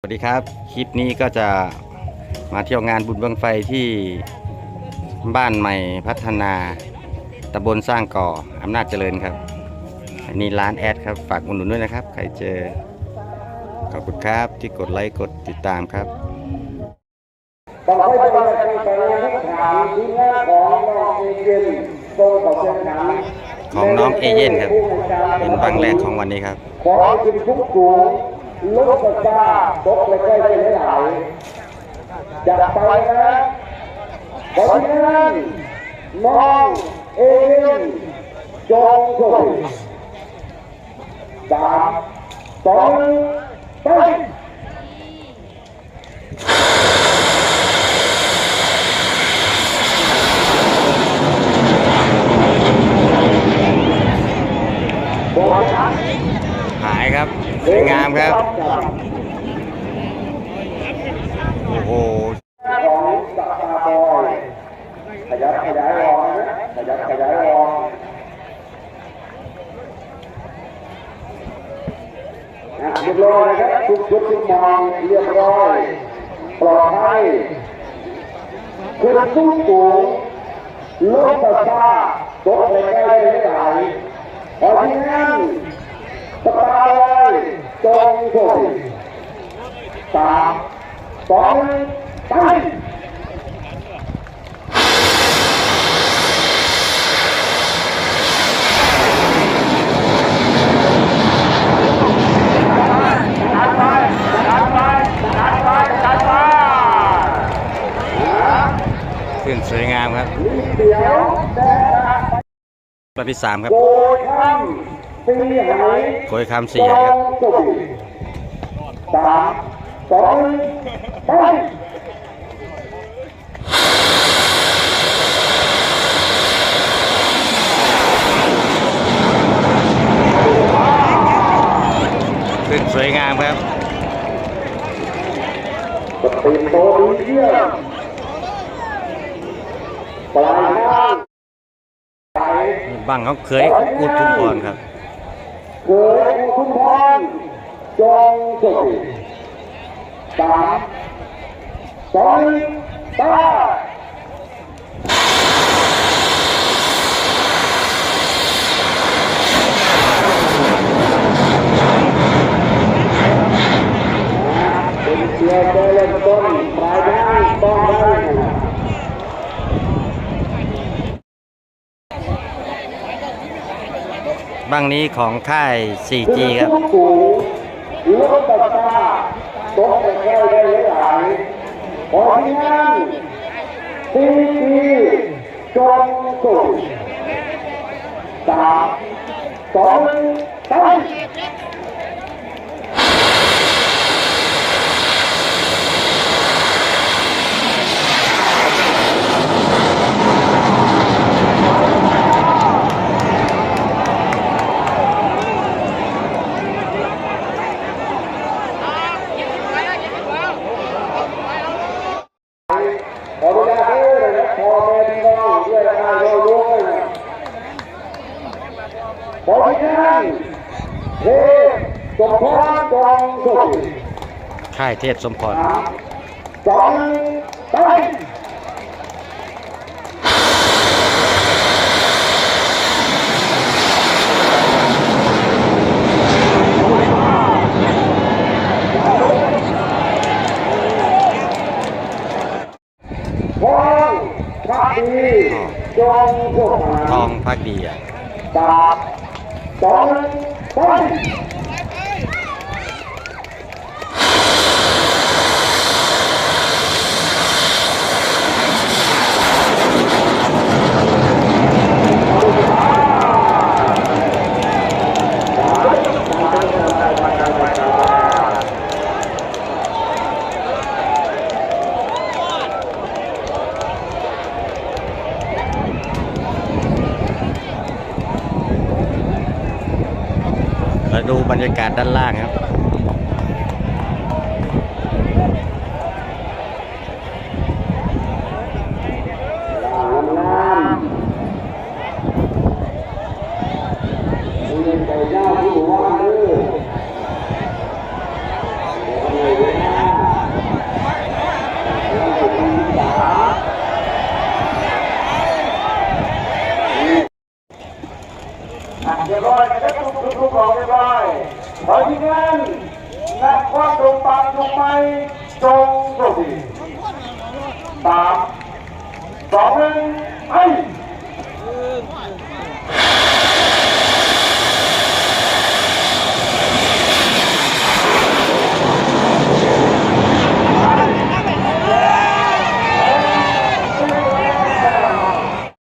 สวัสดีครับ คลิปนี้ก็จะมาเที่ยวงานบุญบังไฟที่บ้านใหม่พัฒนาตำบลสร้างก่ออำนาจเจริญครับ อันนี้ร้านแอดครับ ฝากอุดหนุนด้วยนะครับ ใครเจอ ขอบคุณครับที่กดไลค์กดติดตามครับบอกให้เป็นการแข่งขันที่ถามที่งานของน้องเอเจนโตต่อเชียงขันของน้องเอเย่นครับ เป็นบังแรกของวันนี้ครับ ขอให้เป็นทุกสูง ลดสตาร์ตกใกล้ๆได้หลจะไปนะเพราะฉะนั้นน้องเอเย่นจงโชคดีสามสองไป หายครับสวยงามครับ โอ้โหขยขยับขยายรองนะขยับขยายรองอะเรียบร้อยนะครับทุกชุดทุกมองเรียบร้อย ปลอดภัยคือสูงสูงลดตะซาตกในใกล้ไม่ไหลเพราะที่นั่น จงโชคดีสามสองไปขึ้นสวยงามครับเดี๋ยวแต่รอบที่สามครับ โกยคำตีหายโกยคำสี่หายครับจบสามสองไปขึ้นสวยงามครับสปีดโตดีเยี่ยมปลายทางไปบังเขาเคยอุดทุมพรครับ เกิดคุณพรจงสุขสามสองไป เป็นเชียร์เจริญต้นปลายทางต้องได้ บังนี้ของค่าย 4G ครับกูลดตัดตาตกแต่แก้วได้หลายขอที่นั่นซีจีจงสุดสามสองไปขอเวลาเท่าเลยนะพอแม่พี่น้องด้วยกันเรารู้เลยนะขอที่นั่น เทสมพรจงสุขค่ายเทศสมพรสองไปทองพักดีจงสุขทองพักดีอะสามสอง ไดูบรรยากาศด้านล่างครับ จงโชคดีสามสองหนึ่งให้